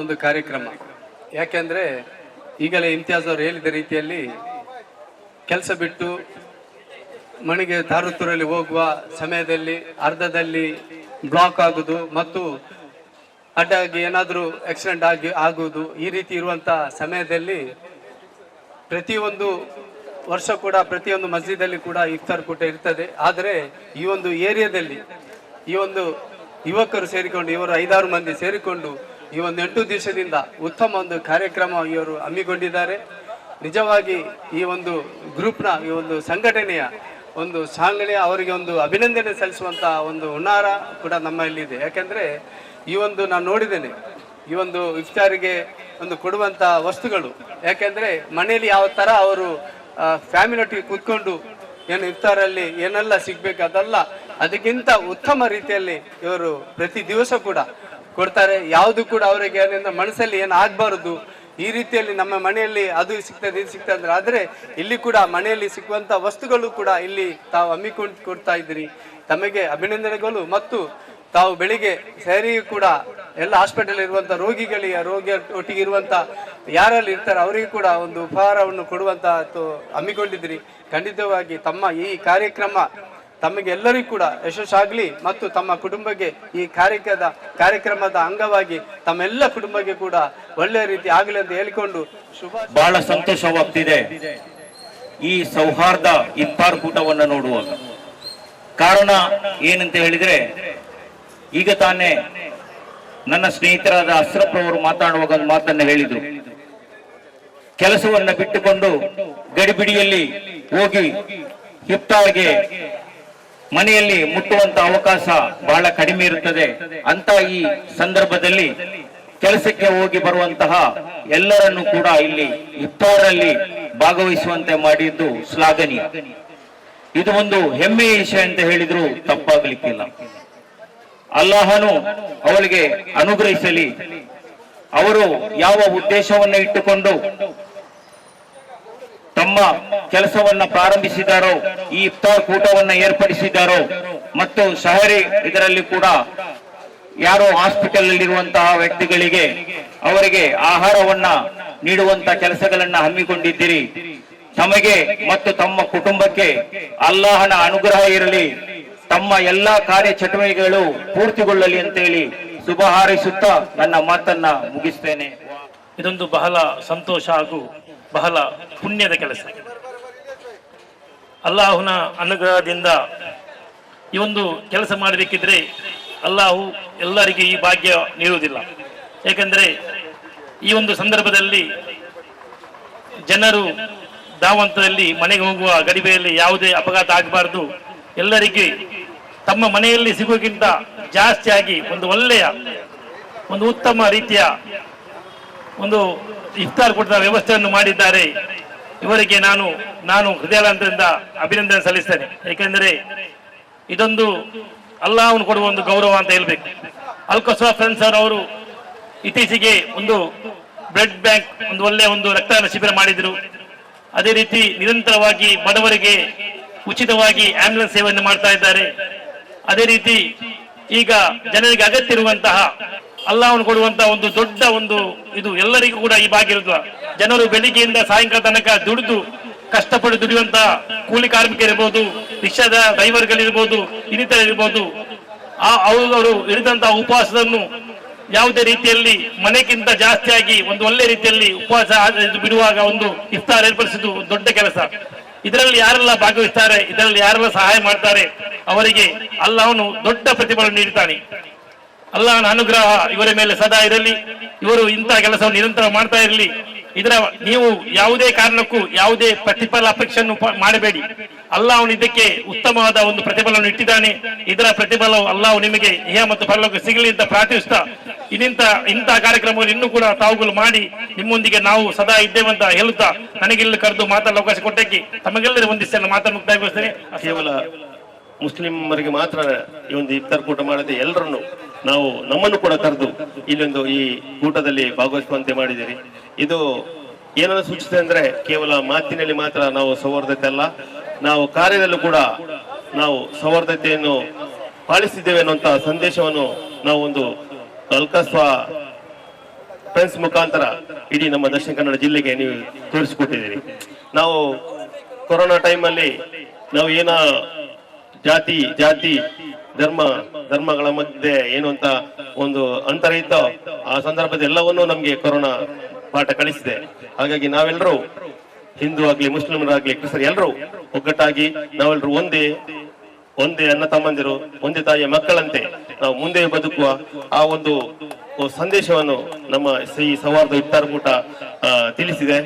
ಒಂದು ಕಾರ್ಯಕ್ರಮ. ಯಾಕೆಂದ್ರೆ ಈಗಲೇ ಇಮ್ತಿಯಾಜ್ ಅವರು ಹೇಳಿದ ರೀತಿಯಲ್ಲಿ ಕೆಲಸ ಬಿಟ್ಟು ಮಣಿಗೆ ತಾರುತ್ತೂರಲ್ಲಿ ಹೋಗುವ ಸಮಯದಲ್ಲಿ, ಅರ್ಧದಲ್ಲಿ ಬ್ಲಾಕ್ ಆಗುದು ಮತ್ತು ಅಡ್ಡಾಗಿ ಏನಾದರೂ ಆಕ್ಸಿಡೆಂಟ್ ಆಗಿ ಆಗುವುದು ಈ ರೀತಿ ಇರುವಂತ ಸಮಯದಲ್ಲಿ ಪ್ರತಿಯೊಂದು ವರ್ಷ ಕೂಡ, ಪ್ರತಿಯೊಂದು ಮಸ್ಜಿದಲ್ಲಿ ಕೂಡ ಇಫ್ತಾರ್ ಕೂಟ ಇರ್ತದೆ. ಆದರೆ ಈ ಒಂದು ಏರಿಯಾದಲ್ಲಿ ಈ ಒಂದು ಯುವಕರು ಸೇರಿಕೊಂಡು ಇವರು ಐದಾರು ಮಂದಿ ಸೇರಿಕೊಂಡು ಈ ಒಂದು ಎಂಟು ದಿವಸದಿಂದ ಉತ್ತಮ ಒಂದು ಕಾರ್ಯಕ್ರಮ ಇವರು ಹಮ್ಮಿಕೊಂಡಿದ್ದಾರೆ. ನಿಜವಾಗಿ ಈ ಒಂದು ಗ್ರೂಪ್ನ, ಈ ಒಂದು ಸಂಘಟನೆಯ ಒಂದು ಸಾಂಗಣೆ ಅವರಿಗೆ ಒಂದು ಅಭಿನಂದನೆ ಸಲ್ಲಿಸುವಂತ ಒಂದು ಹುನ್ನಾರ ಕೂಡ ನಮ್ಮಲ್ಲಿದೆ ಯಾಕೆಂದ್ರೆ ಈ ಒಂದು ನಾನು ನೋಡಿದ್ದೇನೆ, ಈ ಒಂದು ಇಫ್ತಾರಿಗೆ ಒಂದು ಕೊಡುವಂತ ವಸ್ತುಗಳು. ಯಾಕೆಂದ್ರೆ ಮನೆಯಲ್ಲಿ ಯಾವ ತರ ಅವರು ಫ್ಯಾಮಿಲಿ ಒಟ್ಟಿಗೆ ಕೂತ್ಕೊಂಡು ಏನು ಇಫ್ತಾರಲ್ಲಿ ಏನೆಲ್ಲ ಸಿಗ್ಬೇಕು ಅದಲ್ಲ, ಅದಕ್ಕಿಂತ ಉತ್ತಮ ರೀತಿಯಲ್ಲಿ ಇವರು ಪ್ರತಿ ದಿವಸ ಕೂಡ ಕೊಡ್ತಾರೆ. ಯಾವುದು ಕೂಡ ಅವರಿಗೆ ಏನಿಂದ ಮನಸ್ಸಲ್ಲಿ ಏನು ಆಗಬಾರ್ದು. ಈ ರೀತಿಯಲ್ಲಿ ನಮ್ಮ ಮನೆಯಲ್ಲಿ ಅದು ಸಿಗ್ತದೆ, ಇದು ಸಿಗ್ತದೆ ಅಂದ್ರೆ ಆದರೆ ಇಲ್ಲಿ ಕೂಡ ಮನೆಯಲ್ಲಿ ಸಿಗುವಂಥ ವಸ್ತುಗಳು ಕೂಡ ಇಲ್ಲಿ ತಾವು ಹಮ್ಮಿಕೊಂಡು ಕೊಡ್ತಾ ಇದ್ದೀರಿ. ತಮಗೆ ಅಭಿನಂದನೆಗಳು ಮತ್ತು ತಾವು ಬೆಳಿಗ್ಗೆ ಸೇರಿ ಕೂಡ ಎಲ್ಲ ಹಾಸ್ಪಿಟಲ್ ಇರುವಂತ ರೋಗಿಗಳಿಗೆ, ರೋಗಿಯ ಒಟ್ಟಿಗೆ ಇರುವಂತ ಯಾರಲ್ಲಿ ಇರ್ತಾರೆ ಅವರಿಗೆ ಕೂಡ ಒಂದು ಉಪಹಾರವನ್ನು ಕೊಡುವಂತ ತು- ಹಮ್ಮಿಕೊಂಡಿದ್ದೀರಿ. ಖಂಡಿತವಾಗಿ ತಮ್ಮ ಈ ಕಾರ್ಯಕ್ರಮ ತಮಗೆ ಎಲ್ಲರಿಗೂ ಕೂಡ ಯಶಸ್ಸಾಗಲಿ ಮತ್ತು ತಮ್ಮ ಕುಟುಂಬಕ್ಕೆ ಈ ಕಾರ್ಯಕ್ರಮದ ಕಾರ್ಯಕ್ರಮದ ಅಂಗವಾಗಿ ತಮ್ಮೆಲ್ಲ ಕುಟುಂಬಕ್ಕೆ ಕೂಡ ಒಳ್ಳೆಯ ರೀತಿ ಆಗಲಿ ಅಂತ ಹೇಳಿಕೊಂಡು ಶುಭ ಬಹಳ ಸಂತೋಷವಾಗ್ತಿದೆ ಈ ಸೌಹಾರ್ದ ಇಫ್ತಾರ್ ಕೂಟವನ್ನು ನೋಡುವಾಗ. ಕಾರಣ ಏನಂತ ಹೇಳಿದ್ರೆ, ಈಗ ತಾನೇ ನನ್ನ ಸ್ನೇಹಿತರಾದ ಅಶ್ರಫ್ ಅವರು ಮಾತಾಡುವಾಗ ಒಂದು ಮಾತನ್ನು ಹೇಳಿದ್ರು. ಕೆಲಸವನ್ನು ಬಿಟ್ಟುಕೊಂಡು ಗಡಿಬಿಡಿಯಲ್ಲಿ ಹೋಗಿ ಇಫ್ತಾರ್ಗೆ ಮನೆಯಲ್ಲಿ ಮುಟ್ಟುವಂತ ಅವಕಾಶ ಬಹಳ ಕಡಿಮೆ ಇರುತ್ತದೆ. ಅಂತ ಈ ಸಂದರ್ಭದಲ್ಲಿ ಕೆಲಸಕ್ಕೆ ಹೋಗಿ ಬರುವಂತಹ ಎಲ್ಲರನ್ನು ಕೂಡ ಇಲ್ಲಿ ಇಫ್ತಾರಲ್ಲಿ ಭಾಗವಹಿಸುವಂತೆ ಮಾಡಿದ್ದು ಶ್ಲಾಘನೀಯ. ಇದು ಒಂದು ಹೆಮ್ಮೆಯ ವಿಷಯ ಅಂತ ಹೇಳಿದ್ರು ತಪ್ಪಾಗಲಿಕ್ಕಿಲ್ಲ. ಅಲ್ಲಾಹನು ಅವಳಿಗೆ ಅನುಗ್ರಹಿಸಲಿ. ಅವರು ಯಾವ ಉದ್ದೇಶವನ್ನು ಇಟ್ಟುಕೊಂಡು ತಮ್ಮ ಕೆಲಸವನ್ನ ಪ್ರಾರಂಭಿಸಿದ್ದಾರೋ ಈ ಇಫ್ತಾರ್ ಕೂಟವನ್ನ ಏರ್ಪಡಿಸಿದ್ದಾರೋ ಮತ್ತು ಶಹರಿ ಇದರಲ್ಲಿ ಕೂಡ ಯಾರೋ ಹಾಸ್ಪಿಟಲ್ ಅಲ್ಲಿರುವಂತಹ ವ್ಯಕ್ತಿಗಳಿಗೆ ಅವರಿಗೆ ಆಹಾರವನ್ನ ನೀಡುವಂತ ಕೆಲಸಗಳನ್ನ ಹಮ್ಮಿಕೊಂಡಿದ್ದೀರಿ. ತಮಗೆ ಮತ್ತು ತಮ್ಮ ಕುಟುಂಬಕ್ಕೆ ಅಲ್ಲಾಹನ ಅನುಗ್ರಹ ಇರಲಿ. ತಮ್ಮ ಎಲ್ಲಾ ಕಾರ್ಯ ಚಟುವಟಿಕೆಗಳು ಪೂರ್ತಿಗೊಳ್ಳಲಿ ಅಂತ ಹೇಳಿ ಶುಭ ಹಾರೈಸುತ್ತಾ ನನ್ನ ಮಾತನ್ನ ಮುಗಿಸ್ತೇನೆ. ಇದೊಂದು ಬಹಳ ಸಂತೋಷ ಹಾಗೂ ಬಹಳ ಪುಣ್ಯದ ಕೆಲಸ. ಅಲ್ಲಾಹುನ ಅನುಗ್ರಹದಿಂದ ಈ ಒಂದು ಕೆಲಸ ಮಾಡಬೇಕಿದ್ರೆ ಅಲ್ಲಾಹು ಎಲ್ಲರಿಗೂ ಈ ಭಾಗ್ಯ ನೀಡುವುದಿಲ್ಲ. ಏಕೆಂದರೆ ಈ ಒಂದು ಸಂದರ್ಭದಲ್ಲಿ ಜನರು ಧಾವಂತದಲ್ಲಿ ಮನೆಗೆ ಹೋಗುವ ಗಡಿಬೆಯಲ್ಲಿ ಯಾವುದೇ ಅಪಘಾತ ಆಗಬಾರ್ದು. ಎಲ್ಲರಿಗೆ ತಮ್ಮ ಮನೆಯಲ್ಲಿ ಸಿಗುವುದಕ್ಕಿಂತ ಜಾಸ್ತಿಯಾಗಿ ಒಂದು ಒಳ್ಳೆಯ, ಒಂದು ಉತ್ತಮ ರೀತಿಯ ಒಂದು ಇಫ್ತಾರ್ ಕೊಡ್ತಾ ವ್ಯವಸ್ಥೆಯನ್ನು ಮಾಡಿದ್ದಾರೆ. ಇವರಿಗೆ ನಾನು ನಾನು ಹೃದಯಾಲಂತದಿಂದ ಅಭಿನಂದನೆ ಸಲ್ಲಿಸ್ತೇನೆ. ಏಕೆಂದರೆ ಇದೊಂದು ಅಲ್ಲಾಹನು ಕೊಡುವ ಒಂದು ಗೌರವ ಅಂತ ಹೇಳ್ಬೇಕು. ಫ್ರೆಂಡ್ ಫ್ರೆಂಡ್ಸ್ ಅವರು ಇತ್ತೀಚೆಗೆ ಒಂದು ಬ್ಲಡ್ ಬ್ಯಾಂಕ್, ಒಂದು ಒಳ್ಳೆ ಒಂದು ರಕ್ತದಾನ ಶಿಬಿರ ಮಾಡಿದ್ರು. ಅದೇ ರೀತಿ ನಿರಂತರವಾಗಿ ಬಡವರಿಗೆ ಉಚಿತವಾಗಿ ಆಂಬ್ಯುಲೆನ್ಸ್ ಸೇವೆಯನ್ನು ಮಾಡ್ತಾ ಇದ್ದಾರೆ. ಅದೇ ರೀತಿ ಈಗ ಜನರಿಗೆ ಅಗತ್ಯ ಇರುವಂತಹ ಅಲ್ಲಾಹನು ಕೊಡುವಂತ ಒಂದು ದೊಡ್ಡ ಒಂದು ಇದು ಎಲ್ಲರಿಗೂ ಕೂಡ ಈ ಇರುವುದು ಜನರು ಬೆಳಿಗ್ಗೆಯಿಂದ ಸಾಯಂಕಾಲ ತನಕ ದುಡಿದು ಕಷ್ಟಪಟ್ಟು ದುಡಿಯುವಂತ ಕೂಲಿ ಕಾರ್ಮಿಕರಿರ್ಬೋದು, ರಿಕ್ಷಾದ ಡ್ರೈವರ್ಗಳಿರ್ಬೋದು ಇನ್ನಿತರ ಇರ್ಬೋದು ಆ ಅವರು ಹಿಡಿದಂತಹ ಉಪವಾಸವನ್ನು ಯಾವುದೇ ರೀತಿಯಲ್ಲಿ ಮನೆಗಿಂತ ಜಾಸ್ತಿಯಾಗಿ ಒಂದು ಒಳ್ಳೆ ರೀತಿಯಲ್ಲಿ ಉಪವಾಸ ಬಿಡುವಾಗ ಒಂದು ಇಫ್ತಾರ್ ಏರ್ಪಡಿಸಿದ್ದು ದೊಡ್ಡ ಕೆಲಸ. ಇದರಲ್ಲಿ ಯಾರೆಲ್ಲ ಭಾಗವಹಿಸ್ತಾರೆ, ಇದರಲ್ಲಿ ಯಾರೆಲ್ಲ ಸಹಾಯ ಮಾಡ್ತಾರೆ, ಅವರಿಗೆ ಅಲ್ಲವನು ದೊಡ್ಡ ಪ್ರತಿಫಲ ನೀಡುತ್ತಾನೆ ಅಲ್ಲಹನ ಅನುಗ್ರಹ ಇವರ ಮೇಲೆ ಸದಾ ಇರಲಿ. ಇವರು ಇಂತಹ ಕೆಲಸವನ್ನು ನಿರಂತರ ಮಾಡ್ತಾ ಇರಲಿ. ಇದರ ನೀವು ಯಾವುದೇ ಕಾರಣಕ್ಕೂ ಯಾವುದೇ ಪ್ರತಿಫಲ ಅಪೇಕ್ಷೆಯನ್ನು ಮಾಡಬೇಡಿ. ಅವನು ಇದಕ್ಕೆ ಉತ್ತಮವಾದ ಒಂದು ಪ್ರತಿಫಲವನ್ನು ಇಟ್ಟಿದ್ದಾನೆ. ಇದರ ಪ್ರತಿಫಲವು ಅಲ್ಲಾಹು ನಿಮಗೆ ಇಹ ಮತ್ತು ಫಲಕ್ಕೆ ಸಿಗಲಿ ಅಂತ ಪ್ರಾರ್ಥಿಸ್ತಾ, ಇನ್ನಿಂತ ಇಂತಹ ಕಾರ್ಯಕ್ರಮಗಳು ಇನ್ನೂ ಕೂಡ ತಾವುಗಳು ಮಾಡಿ ನಿಮ್ಮೊಂದಿಗೆ ನಾವು ಸದಾ ಇದ್ದೇವೆ ಅಂತ ಹೇಳುತ್ತಾ ಇಲ್ಲಿ ಕರೆದು ಮಾತಾಡಲು ಅವಕಾಶ ಕೊಟ್ಟಕ್ಕೆ ತಮಗೆಲ್ಲರೂ ಒಂದಿಷ್ಟು ಮಾತನ್ನು ಮುಕ್ತಾಯಗೊಳಿಸ್ತೇನೆ. ಕೇವಲ ಮುಸ್ಲಿಮರಿಗೆ ಮಾತ್ರ ಈ ಒಂದು ಇಫ್ತಾರ್ ಕೂಟ ಮಾಡದೆ ಎಲ್ಲರನ್ನು ನಾವು ನಮ್ಮನ್ನು ಕೂಡ ಕರೆದು ಇಲ್ಲೊಂದು ಈ ಕೂಟದಲ್ಲಿ ಭಾಗವಹಿಸುವಂತೆ ಮಾಡಿದ್ದೀರಿ. ಇದು ಏನನ್ನು ಸೂಚಿಸುತ್ತೆ ಅಂದ್ರೆ ಕೇವಲ ಮಾತಿನಲ್ಲಿ ಮಾತ್ರ ನಾವು ಸೌಹಾರ್ದತೆ ಅಲ್ಲ, ನಾವು ಕಾರ್ಯದಲ್ಲೂ ಕೂಡ ನಾವು ಸೌಹಾರ್ದತೆಯನ್ನು ಪಾಲಿಸಿದ್ದೇವೆ ಅನ್ನುವಂತಹ ಸಂದೇಶವನ್ನು ನಾವು ಒಂದು ಅಲ್ಕಸ್ವ ಫ್ರೆಂಡ್ಸ್ ಮುಖಾಂತರ ಇಡೀ ನಮ್ಮ ದಕ್ಷಿಣ ಕನ್ನಡ ಜಿಲ್ಲೆಗೆ ನೀವು ತೋರಿಸಿಕೊಟ್ಟಿದ್ದೀರಿ ನಾವು ಕೊರೋನಾ ಟೈಮಲ್ಲಿ ನಾವು ಏನ ಜಾತಿ ಜಾತಿ, ಧರ್ಮ, ಧರ್ಮಗಳ ಮಧ್ಯೆ ಏನು ಅಂತ ಒಂದು ಅಂತರ ಇತ್ತು, ಆ ಸಂದರ್ಭದ ಎಲ್ಲವನ್ನೂ ನಮ್ಗೆ ಕೊರೋನಾ ಪಾಠ ಕಲಿಸಿದೆ ಹಾಗಾಗಿ ನಾವೆಲ್ಲರೂ ಹಿಂದೂ ಆಗ್ಲಿ ಮುಸ್ಲಿಮರಾಗ್ಲಿ ಕ್ರಿಸ್ತರು ಎಲ್ಲರೂ ಒಗ್ಗಟ್ಟಾಗಿ ನಾವೆಲ್ಲರೂ ಒಂದೇ ಒಂದೇ ಅಣ್ಣ ತಮ್ಮಂದಿರು, ಒಂದೇ ತಾಯಿಯ ಮಕ್ಕಳಂತೆ ನಾವು ಮುಂದೆ ಬದುಕುವ ಆ ಒಂದು ಸಂದೇಶವನ್ನು ನಮ್ಮ ಈ ಸೌಹಾರ್ದ ಇಫ್ತಾರ್ ಕೂಟ ತಿಳಿಸಿದೆ.